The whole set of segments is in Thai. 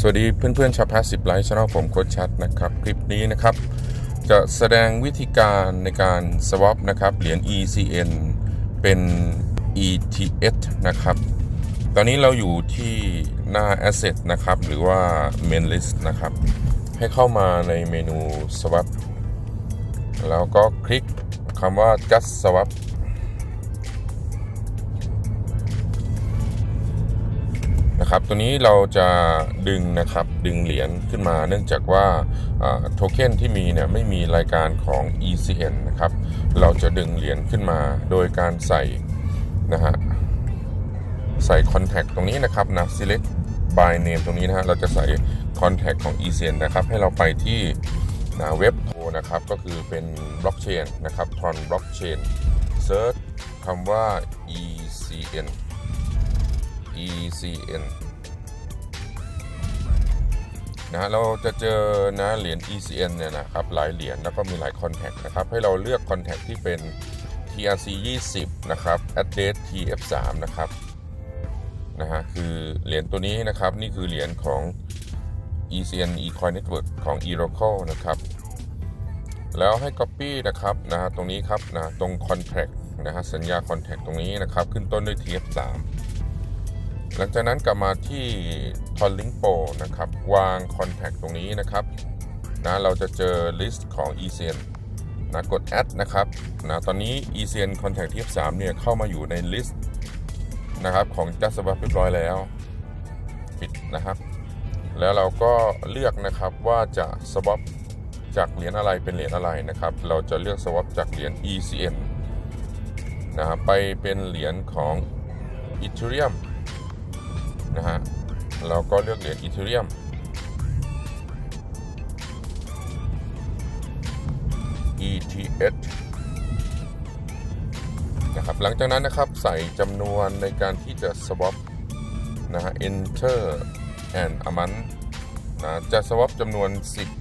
สวัสดีเพื่อนๆชาวพาสิบไลท์ช anel ผมโคชชัดนะครับ คลิปนี้นะครับ จะแสดงวิธีการในการ swap นะครับ เหรียญ ECN เป็น ETH นะครับ ตอนนี้เราอยู่ที่หน้า Asset นะครับ หรือว่า Main List นะครับ ให้เข้ามาในเมนู swap แล้วก็คลิกคำว่า just swap นะครับตัวนี้เราจะดึงนะครับดึงเหรียญขึ้นมา เนื่องจากว่าโทเค็นที่มีเนี่ยไม่มีรายการของ ECN นะครับเราจะดึงเหรียญขึ้นมาโดยการใส่นะฮะใส่ Contact ตรงนี้นะครับนะ select by name ตรงนี้นะฮะเราจะใส่ Contact ของ ECN นะครับให้เราไปที่นะเว็บโทนะครับก็คือเป็นบล็อกเชนนะครับ Tron Blockchain Search คำว่า ECN ECN นะเราจะเจอนะเหรียญ ECN เนี่ยนะครับหลายเหรียญแล้วก็มีหลาย Contact นะครับให้เราเลือก Contact ที่เป็น TRC 20นะครับ address TF3 นะครับนะฮะคือเหรียญตัวนี้นะครับนี่คือเหรียญของ ECN eCoin Network ของ Oracle นะครับแล้วให้ Copy นะครับนะตรงนี้ครับนะตรง Contract นะฮะสัญญา Contract ตรงนี้นะครับขึ้นต้นด้วย TF3 หลังจากนั้นกลับมาที่ t o n Link Pro นะครับ วาง Contact ตรงนี้นะครับนะเราจะเจอ list ของ ECN นะกด add นะครับนะตอนนี้ ECN Contact ที่3เนี่ยเข้ามาอยู่ใน list นะครับของ Just Swap เรียบร้อยแล้ว ปิดนะครับ แล้วเราก็เลือกนะครับว่าจะ swap จากเหรียญอะไรเป็นเหรียญอะไรนะครับ เราจะเลือก swap จากเหรียญ ECN นะครับไปเป็นเหรียญของ Ethereum นะฮะเราก็เลือกเหรียญอีเทเรียม ETH นะครับหลังจากนั้นนะครับใส่จำนวนในการที่จะ swap นะฮะ enter and amount นะจะ swap จำนวน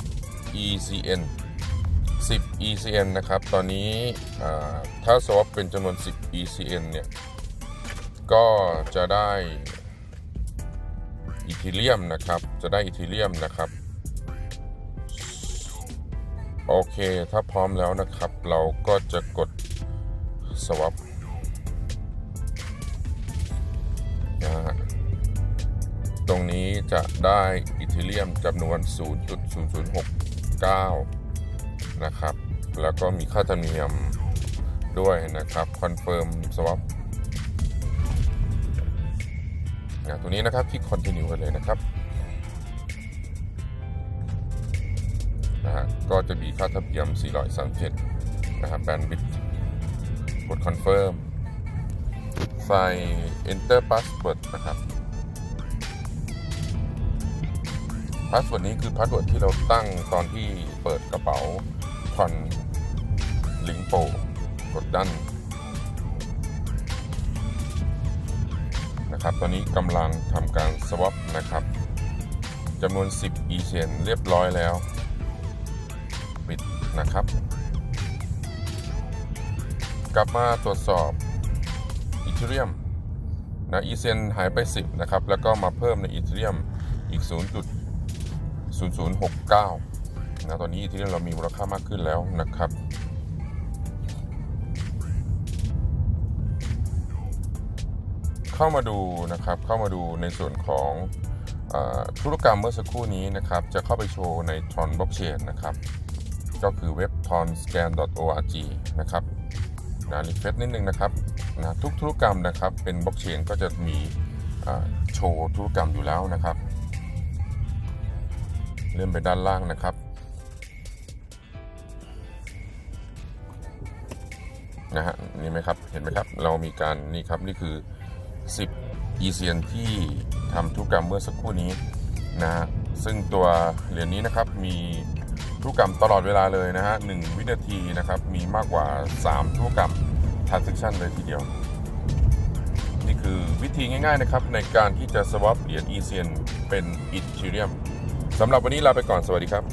10 ECN 10 ECN นะครับ ตอนนี้ถ้า swap เป็นจำนวน 10 ECN เนี่ย ก็จะได้ อีทีเรียมนะครับ จะได้อีทีเรียมนะครับ โอเคถ้าพร้อมแล้วนะครับ เราก็จะกด swap นะฮะตรงนี้จะได้อีทีเรียมจำนวน 0.0069 นะครับ แล้วก็มีค่าธรรมเนียมด้วยนะครับ confirm swap นะตัวนี้นะครับที่ continue กันเลยนะครับนะฮะก็จะมีค่าธรรมเนียม 437 นะครับแบนด์วิดกด confirm ใส่ enter password นะครับ password นี้คือ password ที่เราตั้งตอนที่เปิดกระเป๋าคอนลิงโปกดดัน นะครับ ตอนนี้กำลังทำการ swap นะครับจำนวน 10 e c n เรียบร้อยแล้ว ปิดนะครับ กลับมาตรวจสอบ Ethereum นะ e c n หายไป 10 นะครับ แล้วก็มาเพิ่มใน Ethereum อีก 0.0069นะตอนนี้ Ethereum เรามีมูลค่ามากขึ้นแล้วนะครับ เข้ามาดูนะครับเข้ามาดูในส่วนของอธุรกรรมเมื่อสักครู่นี้นะครับ จะเข้าไปโชว์ใน Tron Blockchain นะครับ ก็คือเว็บ tronscan.org นะครับนะรีเฟซนิดนึงนะครับนะทุกธุรกรรมนะครับเป็นบล็อกเชนก็จะมีโชว์ธุรกรรมอยู่แล้วนะครับ เลื่อนไปด้านล่างนะครับนะฮะนี่ไหมครับเห็นไหมครับ เรามีการนี่ครับนี่คือ 10 e c n ที่ทำธุรกรรมเมื่อสักครู่นี้นะซึ่งตัวเหรียญนี้นะครับมีธุรกรรมตลอดเวลาเลยนะฮะ1วินาทีนะครับมีมากกว่า 3 ธุรกรรม transaction เลยทีเดียว นี่คือวิธีง่ายๆนะครับในการที่จะ swap เหรียญ e c n เป็น Ethereum สำหรับวันนี้ลาไปก่อนสวัสดีครับ